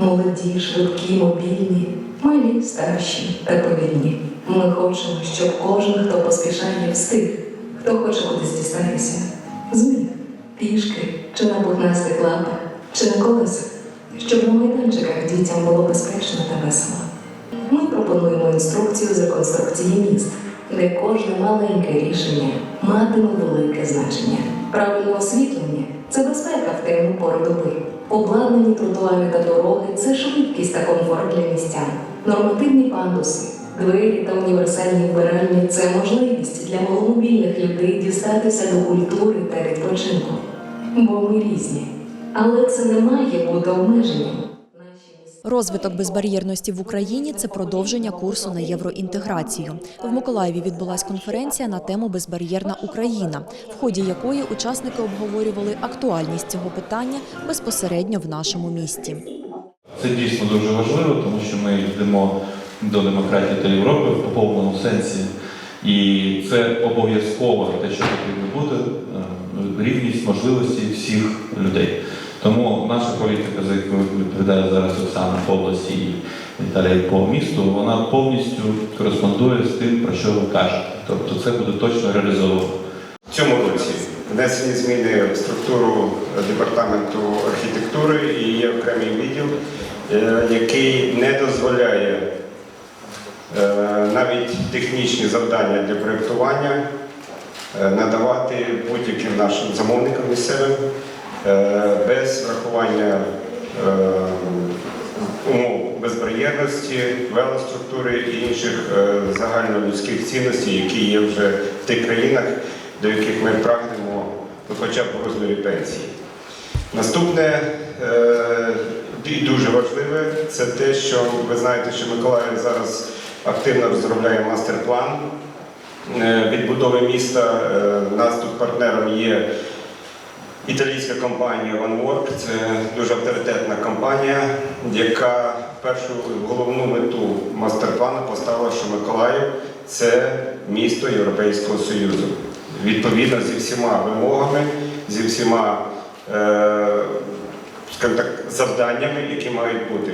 Молоді, швидкі, мобільні, малі, старші та повільні. Ми хочемо, щоб кожен, хто поспішає, встиг, хто хоче кудись дістатися, зміг пішки чи на пухнастих лапах, чи на колесах, щоб на майданчиках дітям було безпечно та весело. Ми пропонуємо інструкцію з реконструкції міст, де кожне маленьке рішення матиме велике значення. Правильне освітлення це безпека в темну пору доби. Обладнані тротуари та дороги це швидкість та комфорт для містян. Нормативні пандуси, двері та універсальні вбиральні це можливість для маломобільних людей дістатися до культури та відпочинку. Бо ми різні. Але це не має бути обмеженням. Розвиток безбар'єрності в Україні це продовження курсу на євроінтеграцію. В Миколаєві відбулась конференція на тему Безбар'єрна Україна, в ході якої учасники обговорювали актуальність цього питання безпосередньо в нашому місті. Це дійсно дуже важливо, тому що ми йдемо до демократії та Європи в повному сенсі. І це обов'язково те, що потрібно бути, е, рівність можливості всіх людей. Наша політика, за яку відповідає зараз Оксана по області і Віталій по місту, вона повністю кореспондує з тим, про що ви кажете. Тобто це буде точно реалізовано. В цьому році внесені зміни в структуру департаменту архітектури і є окремий відділ, е, який не дозволяє е, навіть технічні завдання для проєктування е, надавати будь-яким нашим замовникам місцевим без врахування е, умов безбар'єрності, велоструктури і інших е, загальнолюдських цінностей, які є вже в тих країнах, до яких ми прагнемо хоча б у розмірі пенсії. Наступне е, і дуже важливе це те, що ви знаєте, що Миколаїв зараз активно розробляє мастер-план е, відбудови міста. Е, У нас тут партнером є італійська компанія OneWork. Це дуже авторитетна компанія, яка першу головну мету мастер-плану поставила, що Миколаїв це місто Європейського Союзу. Відповідно зі всіма вимогами, зі всіма е, так, завданнями, які мають бути.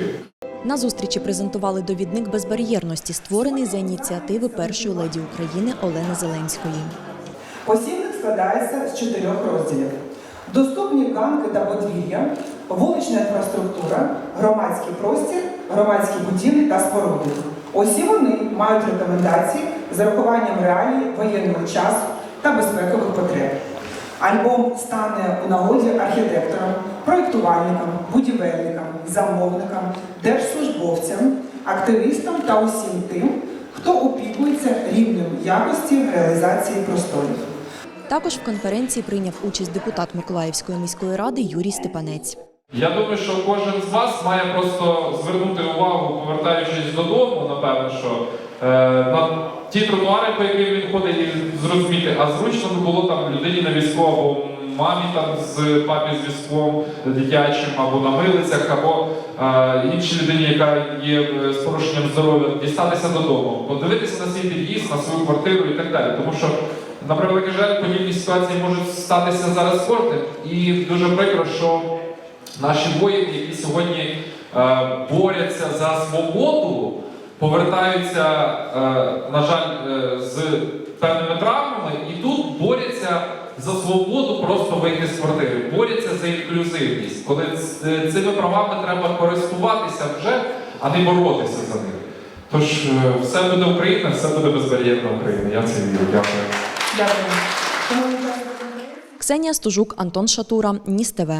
На зустрічі презентували довідник безбар'єрності, створений за ініціативи першої леді України Олени Зеленської. Посібник складається з чотирьох розділів: доступні ганки та подвір'я, вулична інфраструктура, громадський простір, громадські будівлі та споруди. Усі вони мають рекомендації з урахуванням реалій воєнного часу та безпекових потреб. Альбом стане у нагоді архітекторам, проєктувальникам, будівельникам, замовникам, держслужбовцям, активістам та усім тим, хто опікується рівнем якості реалізації просторів. Також в конференції прийняв участь депутат Миколаївської міської ради Юрій Степанець. Я думаю, що кожен з вас має просто звернути увагу, повертаючись додому, напевно, що е, на ті тротуари, по яким він ходить, і зрозуміти, а зручно би було там людині на або мамі там з папі з візком дитячим, або на милицях, або е, іншій людині, яка є е, з порушенням здоров'я, дістатися додому, подивитися на свій під'їзд, на свою квартиру і так далі. Тому що на превеликий жаль, подібні ситуації можуть статися зараз кожним. І дуже прикро, що наші воїни, які сьогодні е, борються за свободу, повертаються, е, на жаль, е, з певними травмами, і тут борються за свободу просто вийти з квартири, борються за інклюзивність, коли цими правами треба користуватися вже, а не боротися за них. Тож е, все буде Україна, все буде безбар'єрна Україна. Я це вірю. Дякую. Дякую. Ксенія Стужук, Антон Шатура, Ніс ТВ.